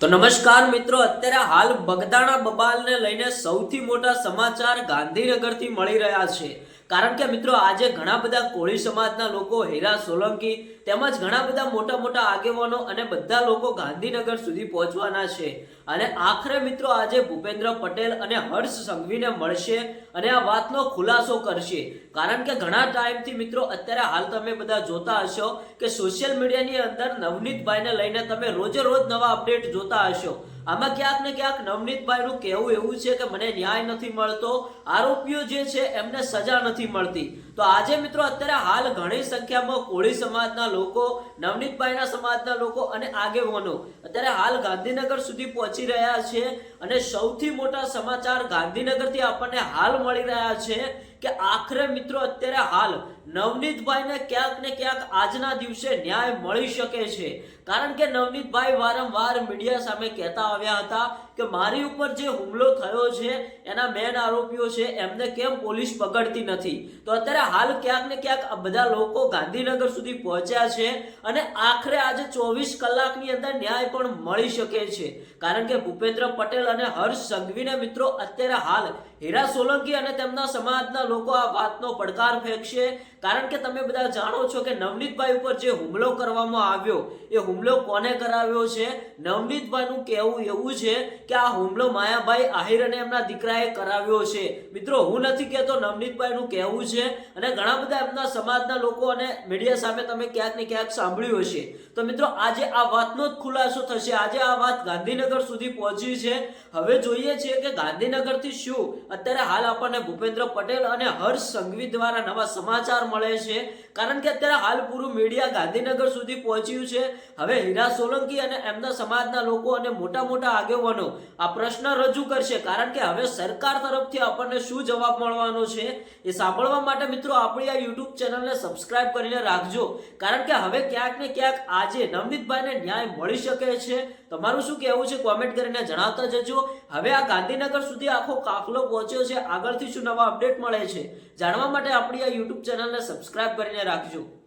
તો નમસ્કાર મિત્રો, અત્યારે હાલ બગદાણા બબાલને લઈને સૌથી મોટા સમાચાર ગાંધીનગરથી મળી રહ્યા છે. કારણ કે મિત્રો આજે ઘણા બધા કોળી સમાજના લોકો હીરા, સોલંકી તેમજ ઘણા બધા મોટા મોટા આગેવાનો અને બધા લોકો ગાંધીનગર સુધી પહોંચવાના છે. અને આખરે મિત્રો આજે ભૂપેન્દ્ર પટેલ અને હર્ષ સંઘવીને મળશે અને આ વાતનો ખુલાસો કરશે. કારણ કે ઘણા ટાઈમથી મિત્રો અત્યારે હાલ તમે બધા જોતા હશો કે સોશિયલ મીડિયાની અંદર નવનીતભાઈને લઈને તમે રોજે રોજ નવા અપડેટ જોતા હશો. આમાં ક્યાંક ને ક્યાંક નવનીતભાઈનું કહેવું એવું છે કે મને ન્યાય નથી મળતો, આરોપીઓ જે છે એમને સજા નથી મળતી. તો આજે મિત્રો અત્યારે હાલ ઘણી સંખ્યામાં કોળી સમાજના લોકો, નવનીતભાઈના સમાજના લોકો અને આગેવાનો અત્યારે હાલ ગાંધીનગર સુધી પહોંચી રહ્યા છે અને સૌથી મોટા સમાચાર ગાંધીનગરથી આપણને હાલ મળી રહ્યા છે કે આખરે મિત્રો અત્યારે હાલ નવનીતભાઈને ક્યાંક ને ક્યાંક આજના દિવસે ન્યાય મળી શકે છે. કારણ કે નવનીતભાઈ વારંવાર મીડિયા સામે કહેતા આવ્યા હતા કે મારી ઉપર જે હુમલો થયો છે, એના મેન આરોપીઓ છે, એમને કેમ પોલીસ પકડતી નથી? તો અત્યારે હાલ ક્યાંક ને ક્યાંક બધા લોકો ગાંધીનગર સુધી પહોંચ્યા છે અને આખરે આજે ચોવીસ કલાકની અંદર ન્યાય પણ મળી શકે છે. કારણ કે ભૂપેન્દ્ર પટેલ અને હર્ષ સંઘવીને મિત્રો અત્યારે હાલ હીરા સોલંકી અને તેમના સમાજના લોકો આ વાતનો પડકાર ફેંકશે? કારણ કે તમે બધા જાણો છો કે નવનીતભાઈ ઉપર જે હુમલો કરવામાં આવ્યો, એ હુમલો કોને કરાવ્યો છે? નવનીતભાઈનું કહેવું એવું છે કે આ હુમલો માયાભાઈ આહિર અને એમના દીકરાએ કરાવ્યો છે. મિત્રો, હું નથી કહેતો નવનીતભાઈનું કહેવું છે અને ઘણા બધા એમના સમાજના લોકો અને મીડિયા સામે તમે ક્યાંક ને ક્યાંક સાંભળ્યું હશે. તો મિત્રો, આજે આ વાતનો જ ખુલાસો થશે. આજે આ વાત ગાંધીનગર સુધી પહોંચી છે. હવે જોઈએ છીએ કે ગાંધીનગરથી શું? અત્યારે હાલ આપણને ભૂપેન્દ્ર પટેલ અને હર્ષ સંઘવી દ્વારા નવા સમાચાર મળે છે. કારણ કે અત્યારે હાલ પૂરું મીડિયા ગાંધીનગર સુધી પહોંચ્યું છે. હવે હીરા સોલંકી અને એમના સમાજના લોકો અને મોટા મોટા આગેવાનો આ પ્રશ્ન રજૂ કરશે. કારણ કે હવે સરકાર તરફથી આપણને શું જવાબ મળવાનો છે એ સાંભળવા માટે મિત્રો આપણી આ યુટ્યુબ ચેનલને સબસ્ક્રાઇબ કરીને રાખજો. કારણ કે હવે ક્યાંક ને ક્યાંક આજે નવનીતભાઈને ન્યાય મળી શકે છે. તમારું શું કહેવું છે? કોમેન્ટ કરીને જણાવતા જજો. હવે આ ગાંધીનગર સુધી આખો કાફલો પહોંચ્યો છે. આગળથી શું નવા અપડેટ મળે છે. જાણવા માટે આપણી આ યુટ્યુબ ચેનલને સબસ્ક્રાઇબ કરીને રાખજો.